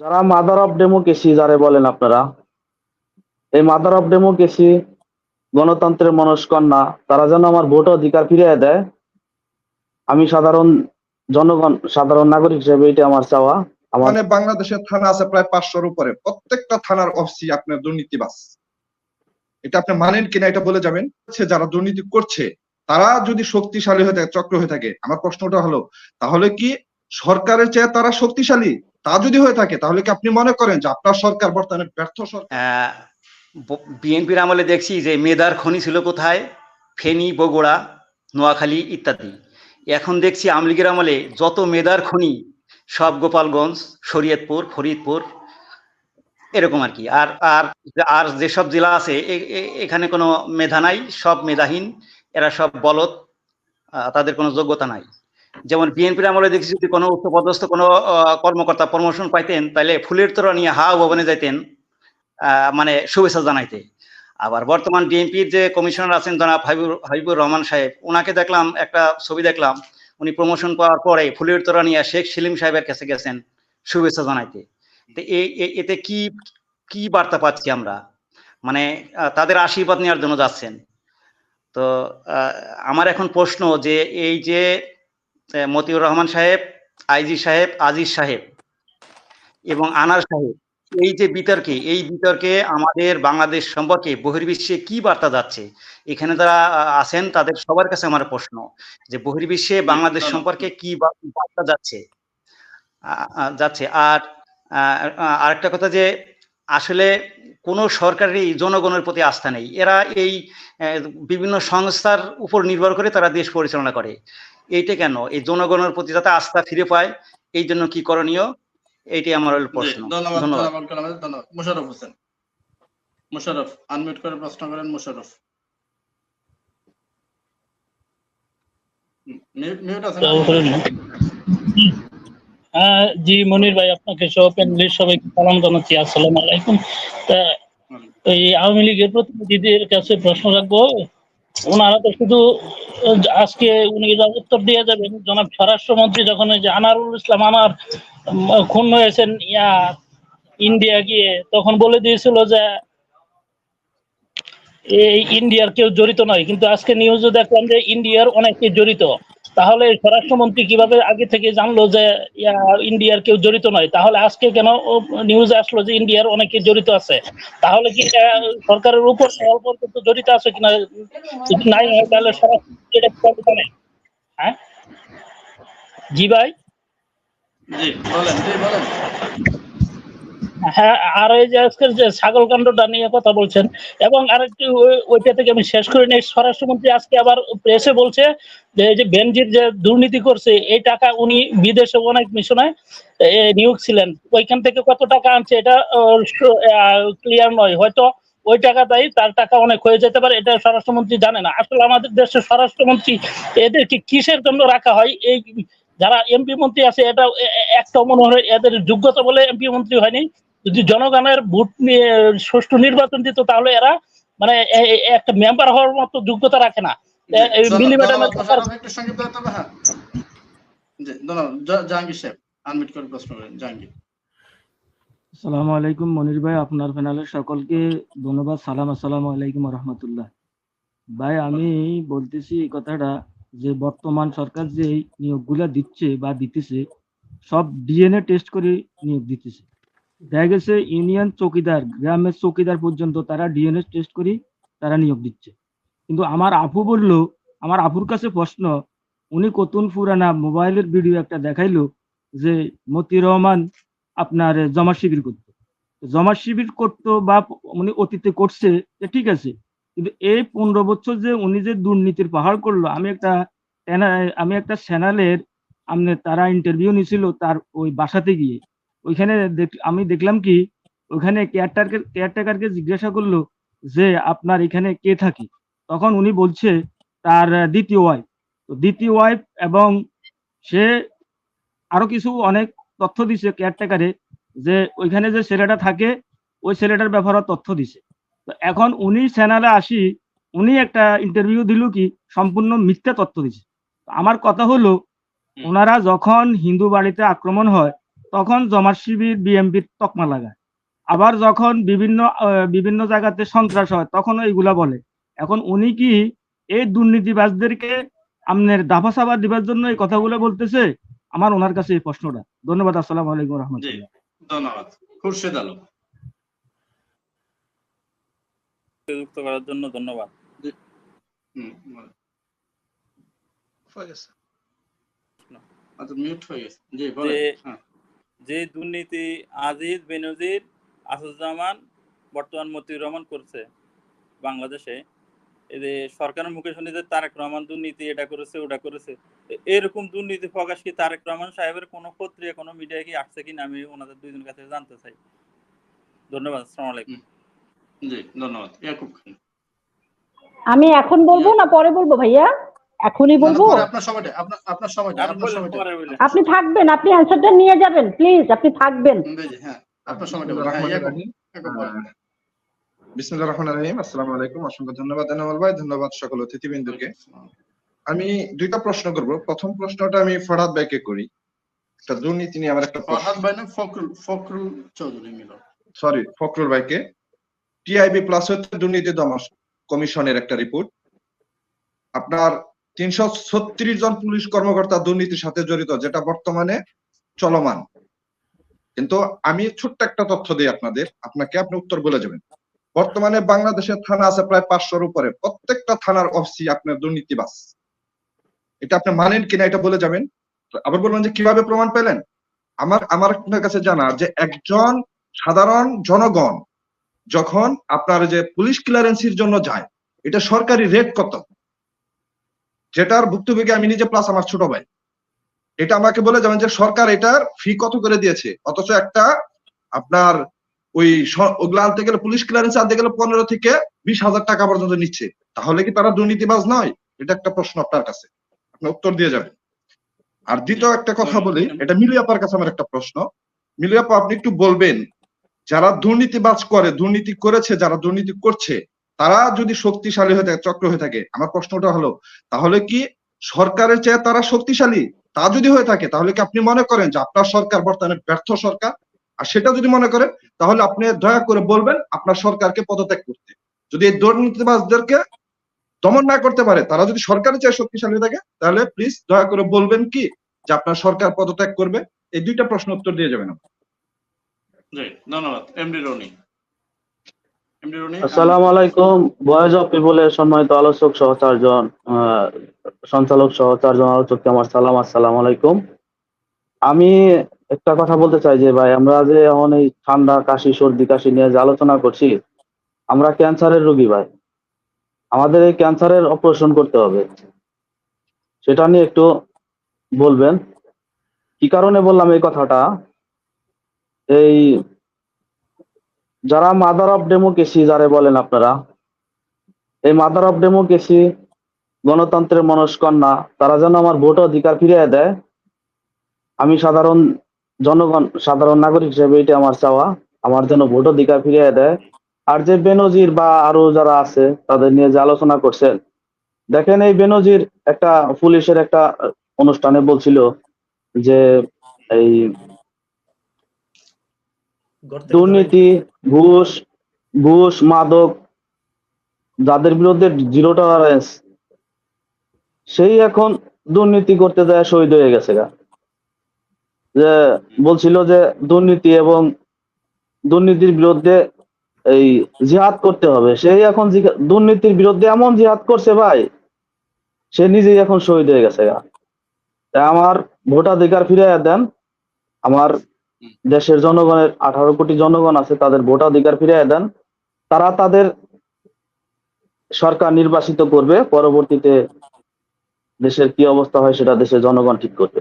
যারা mother of democracy যারে বলেন আপনারা, এই মাদার অফ ডেমোক্রেসি গণতন্ত্রের মনস্কন্যা, তারা যেন আমার ভোট অধিকার ফিরিয়ে দেয়, আমি সাধারণ জনগণ, সাধারণ নাগরিক হিসেবে এটা আমার চাওয়া। আমার মানে বাংলাদেশের থানা আছে প্রায় পাঁচশোর উপরে, প্রত্যেকটা থানার অফিসি আপনার দুর্নীতিবাস এটা আপনি মানেন কিনা এটা বলে যাবেন? যারা দুর্নীতি করছে, তারা যদি শক্তিশালী হয়ে থাকে, চক্র হয়ে থাকে, আমার প্রশ্নটা হলো, তাহলে কি সরকারের চেয়ে তারা শক্তিশালী? তা যদি হয়ে থাকে তাহলে কি আপনি মনে করেন যে আপনার সরকার বর্তমানে ব্যর্থ সরকার? বিএনপির আমলে দেখছি যে মেদার খনি ছিল কোথায়? ফেনী বগুড়া নোয়াখালী ইত্যাদি। এখন দেখছি আমলিগের আমলে যত মেদার খনি সব গোপালগঞ্জ শরীয়তপুর ফরিদপুর এরকম আর কি। আর আর আর যেসব জেলা আছে এখানে কোনো মেধা নাই সব মেধাহীন এরা সব আহ, তাদের কোনো যোগ্যতা নাই। যেমন বিএনপির আমলে দেখছি যদি কোনো উচ্চপদস্থ কোনো কর্মকর্তা প্রমোশন পাইতেন তাহলে ফুলের তোরা নিয়ে হা ভবনে যাইতেন মানে শুভেচ্ছা জানাইতে। আবার বর্তমান বিএনপির যে কমিশনার আছেন জনাব হাবিবুর হাবিবুর রহমান সাহেব ওনাকে দেখলাম, একটা ছবি দেখলাম, উনি প্রমোশন পাওয়ার পরে ফুলের তোরা নিয়ে শেখ সেলিম সাহেবের কাছে গেছেন, শুভেচ্ছা জানাইতে। তো এতে কি কি বার্তা পাচ্ছি আমরা? মানে তাদের আশীর্বাদ নেওয়ার জন্য যাচ্ছেন। তো আমার এখন প্রশ্ন যে এই যে মতিউর রহমান সাহেব আইজি সাহেব আজিজ সাহেব এবং আনার সাহেব। এই যে বিতর্কে এই বিতর্কে আমাদের বাংলাদেশ সম্পর্কে বহির্বিশ্বে কি বার্তা যাচ্ছে? এখানে যারা আছেন তাদের সবার কাছে আমার প্রশ্ন যে বহির্বিশ্বে বাংলাদেশ সম্পর্কে কি বার্তা যাচ্ছে? যাচ্ছে। আর আরেকটা কথা যে আসলে কোনো সরকারেরই জনগণের প্রতি আস্থা নেই। এরা এই বিভিন্ন সংস্থার উপর নির্ভর করে তারা দেশ পরিচালনা করে। এইটা কেন? এই জনগণের প্রতি যাতে আস্থা ফিরে পায় এই জন্য কি করণীয়? এইটাই আমার প্রশ্ন। ধন্যবাদ ধন্যবাদ মোশাররফ হোসেন। মোশাররফ আনমিউট করে প্রশ্ন করেন মিউট আছে। আহ, জি মনির ভাই আপনাকে সহ প্যানেলের সবাইকে সালাম জানাচ্ছি। আসসালামু আলাইকুম। তা এই আওয়ামী লীগের প্রতিনিধিদের কাছে প্রশ্ন রাখব। ওনারা তো শুধু, আজকে উনি যা উত্তর দিয়ে যাবেন, জনাব স্বরাষ্ট্রমন্ত্রী যখন ওই যে আনারুল ইসলাম আনার খুন হয়েছেন, ইয়া, ইন্ডিয়া গিয়ে, তখন বলে দিয়েছিল যে, এই ইন্ডিয়ার কেউ জড়িত নয়। কিন্তু আজকে নিউজে দেখলাম যে ইন্ডিয়ার অনেকে জড়িত। তাহলে স্বরাষ্ট্রমন্ত্রী কীভাবে আগে থেকে জানলো যে ইন্ডিয়ার কেউ জড়িত নয়? তাহলে আজকে কেন নিউজে আসলো যে ইন্ডিয়ার অনেকে জড়িত আছে? তাহলে কি সরকারের উপর অল্প অল্প জড়িত আছে কিনা নাই হয় তাহলে হ্যাঁ? জি ভাই? জি, বলেন জি, বলেন। হ্যাঁ আর এই যে আজকের যে ছাগল কাণ্ডটা নিয়ে কথা বলছেন, এবং আরেকটি ওইটা থেকে আমি শেষ করে নেই, স্বরাষ্ট্রমন্ত্রী আজকে আবার প্রেসে বলছে যে এই যে বেনজির যে দুর্নীতি করছে, এই টাকা উনি বিদেশে অনেক মিশনে নিয়োগ ছিলেন। ওইখান থেকে কত টাকা আনছে এটা ক্লিয়ার নয়। হয়তো ওই টাকাটাই তার টাকা অনেক হয়ে যেতে পারে, এটা স্বরাষ্ট্রমন্ত্রী জানে না। আসলে আমাদের দেশের স্বরাষ্ট্রমন্ত্রী, এদেরকে কিসের জন্য রাখা হয়? এই যারা এমপি মন্ত্রী আছে, এটা, এ- এ- মনে হয় এদের যোগ্যতা বলে এমপি মন্ত্রী হয়নি। যদি জনগণের ভোট নিয়ে সুষ্ঠু নির্বাচন দিত তাহলে এরা মানে একটা মেম্বার হওয়ার মতো যোগ্যতা রাখে না। হ্যাঁ। আসসালামু আলাইকুম মনির ভাই আপনার প্যানেলের সকলকে ধন্যবাদ সালাম আসসালামু আলাইকুম রহমতুল্লাহ ভাই আমি বলতেছি এই কথাটা যে বর্তমান সরকার যে এই নিয়োগগুলা দিচ্ছে বা দিতেছে সব ডিএনএ টেস্ট করে নিয়োগ দিতেছে। দেখা গেছে ইউনিয়ন চৌকিদার, গ্রামের চৌকিদার পর্যন্ত তারা ডিএনএ টেস্ট করে তারা নিয়োগ দিচ্ছে। কিন্তু আমার আপু বলল, আমার আপুর কাছে প্রশ্ন, উনি কতুন ফুরানা মোবাইলের ভিডিও একটা দেখাইলো যে মতি রহমান আপনার জমা শিবির করতো। জমা শিবির করতো বা উনি অতীতে করছে ঠিক আছে, কিন্তু এই পনেরো বছর যে উনি যে দুর্নীতির পাহাড় করল, আমি একটা আমি একটা চ্যানেলের আমনে তারা ইন্টারভিউ নিছিল তার ওই বাসাতে গিয়ে। ওইখানে আমি দেখলাম কি ওইখানে কেয়ারটেকার কেয়ারটেকারকে জিজ্ঞাসা করল যে আপনার এখানে কে থাকে? তখন উনি বলছে তার দ্বিতীয় ওয়াইফ তো দ্বিতীয় ওয়াইফ এবং সে আরও কিছু অনেক তথ্য দিছে কেয়ারটেকারে যে ওইখানে যে ছেলেটা থাকে ওই ছেলেটার ব্যাপারে তথ্য দিছে। তো এখন উনি চ্যানেলে আসি উনি একটা ইন্টারভিউ দিল কি সম্পূর্ণ মিথ্যা তথ্য দিছে। আমার কথা হলো ওনারা যখন হিন্দু বাড়িতে আক্রমণ হয় তখন জমার শিবির বিএমপির তকমা লাগায়। আবার যখন বিভিন্ন বিভিন্ন জায়গাতে সন্ত্রাস হয় তখন এইগুলা বলে। এখন উনি কি এই দুর্নীতিবাজদেরকে আপনার দাফা সাবা দিবার জন্য এই কথাগুলো বলতেছে? আমার ওনার কাছে এই প্রশ্নটা। ধন্যবাদ আসসালামু আলাইকুম রহমতুল্লাহ। ধন্যবাদ। খুরশেদ আলম। যুক্ত করার জন্য ধন্যবাদ। হুম, বলেন। মিউট হয়ে গেছে। জি বলেন। যে- দুর্নীতি আজিজ বেনজির আসাদুজ্জামান বর্তমান মতিউর রহমান করছে বাংলাদেশে এই যে সরকারের মুখে শুনি যে তারেক রহমান দুর্নীতি এটা করেছে ওটা করেছে এরকম দুর্নীতি প্রকাশ কি তারেক রহমান সাহেবের কোনো পত্রিকা কোনো মিডিয়া কি আসছে কিনা আমি ওনাদের দুইজনের কাছে জানতে চাই। ধন্যবাদ আসসালামু আলাইকুম। জি ধন্যবাদ। ইয়াকুব খান। আমি এখন বলব না পরে বলব ভাইয়া? এখনই বলব? পরে আপনার সময়টা আপনার আপনার সময়টা আপনি থাকবেন আপনি অ্যান্সারটা নিয়ে যাবেন প্লিজ আপনি থাকবেন। হ্যাঁ। হ্যাঁ। বিসমুল্লাহ রহমান রহিম আসসালামু আলাইকুম অসংখ্য ধন্যবাদ এনামল ভাই ধন্যবাদ সকল অতিথিবৃন্দকে। আমি দুইটা প্রশ্ন করব। প্রথম প্রশ্নটা আমি ফরহাদ ভাইকে করি। একটা দুর্নীতি নিয়ে আমার একটা ফরহাদ ভাই না ফখরুল ফখরুল চৌধুরী মিলন। সরি ফখরুল ভাইকে। টিআইবি প্লাস হচ্ছে দুর্নীতি দমন কমিশনের একটা রিপোর্ট আপনার তিনশো ছত্রিশ জন পুলিশ কর্মকর্তা দুর্নীতির সাথে জড়িত, যেটা বর্তমানে চলমান। কিন্তু আমি ছোট্ট একটা তথ্য দিই আপনাদের, আপনাকে আপনি উত্তর বলে যাবেন। বর্তমানে বাংলাদেশের থানা আছে প্রায় পাঁচশোর উপরে। প্রত্যেকটা থানার অফিসি আপনার দুর্নীতিবাস এটা আপনি মানেন কিনা এটা বলে যাবেন। আবার বলবেন যে কীভাবে প্রমাণ পেলেন? আমার আমার আপনার কাছে জানা যে একজন সাধারণ জনগণ যখন আপনার যে পুলিশ ক্লিয়ারেন্সির জন্য যায়, এটা সরকারি রেট কত? যেটার ভুক্তভোগী, আমি নিজে প্লাস আমার ছোট ভাই। এটা আমাকে বলে যাবেন যে সরকার এটার ফি কত করে দিয়েছে? অথচ একটা আপনার ওই ওগুলো আনতে গেলে পুলিশ ক্লিয়ারেন্স আনতে গেলে পনেরো থেকে বিশ হাজার টাকা পর্যন্ত নিচ্ছে। তাহলে কি তারা দুর্নীতিবাজ নয়? এটা একটা প্রশ্ন আপনার কাছে। আপনি উত্তর দিয়ে যাবেন। আর দ্বিতীয় একটা কথা বলি, এটা মিলিয়াপার কাছে আমার একটা প্রশ্ন। মিলিয়াপা, আপনি একটু বলবেন, যারা দুর্নীতিবাজ করে, দুর্নীতি করেছে, যারা দুর্নীতি করছে তারা যদি শক্তিশালী হয়ে থাকে, চক্র হয়ে থাকে, আমার প্রশ্নটা হলো, তাহলে কি সরকারের চেয়ে তারা শক্তিশালী? তা যদি হয়ে থাকে, তাহলে কি আপনি মনে করেন যে আপনার সরকার বর্তমানে ব্যর্থ সরকার? আর সেটা যদি মনে করেন, তাহলে আপনি দয়া করে বলবেন, আপনার সরকারকে পদত্যাগ করতে। যদি এই দুর্নীতিবাজদেরকে দমন না করতে পারে, তারা যদি সরকারের চেয়ে শক্তিশালী থাকে, তাহলে প্লিজ দয়া করে বলবেন কি যে আপনার সরকার পদত্যাগ করবে? এই দুইটা প্রশ্ন উত্তর দিয়ে যাবেন ধন্যবাদ। এমডি রনি আসসালামু আলাইকুম। ভয়েস অফ পিপলের সম্মানিত আলোচক সহ চারজন আহ, সঞ্চালক সহ চারজন আলোচককে আমার সালাম আসসালামু আলাইকুম। আমি একটা কথা বলতে চাই যে ভাই আমরা যে এখন এই ঠান্ডা কাশি সর্দি কাশি নিয়ে যে আলোচনা করছি আমরা ক্যান্সারের রোগী ভাই। আমাদের এই ক্যান্সারের অপারেশন করতে হবে। সেটা নিয়ে একটু বলবেন। কি কারণে বললাম এই কথাটা? এই যারা মাদার অফ ডেমোক্রেসি যারা বলেন আপনারা, এই মাদার অফ ডেমোক্রেসি গণতন্ত্রের মনস্কন্যা তারা যেন আমার ভোট অধিকার ফিরিয়ে দেয়, আমি সাধারণ জনগণ, সাধারণ নাগরিক হিসেবে এটা আমার চাওয়া, আমার যেন ভোট অধিকার ফিরিয়ে দেয়। আর যে বেনজির বা আরও যারা আছে, তাদের নিয়ে যে আলোচনা করছেন, দেখেন এই বেনজির একটা পুলিশের একটা অনুষ্ঠানে বলছিল যে এই দুর্নীতি ঘুষ ঘুষ মাদক যাদের বিরুদ্ধে জিরো টলারেন্স সেই এখন দুর্নীতি করতে যায় শহীদ হয়ে গেছে গা। যে বলছিল যে দুর্নীতি এবং দুর্নীতির বিরুদ্ধে এই জিহাদ করতে হবে। সেই এখন দুর্নীতির বিরুদ্ধে এমন জিহাদ করছে ভাই সে নিজেই এখন শহীদ হয়ে গেছে গা। আমার ভোটাধিকার ফিরিয়ে দেন আমার দেশের জনগণের আঠারো কোটি জনগণ আছে, তাদের ভোটাধিকার ফিরিয়ে দেন। তারা তাদের সরকার নির্বাচিত করবে, পরবর্তীতে দেশের কি অবস্থা হয় সেটা দেশের জনগণ ঠিক করবে।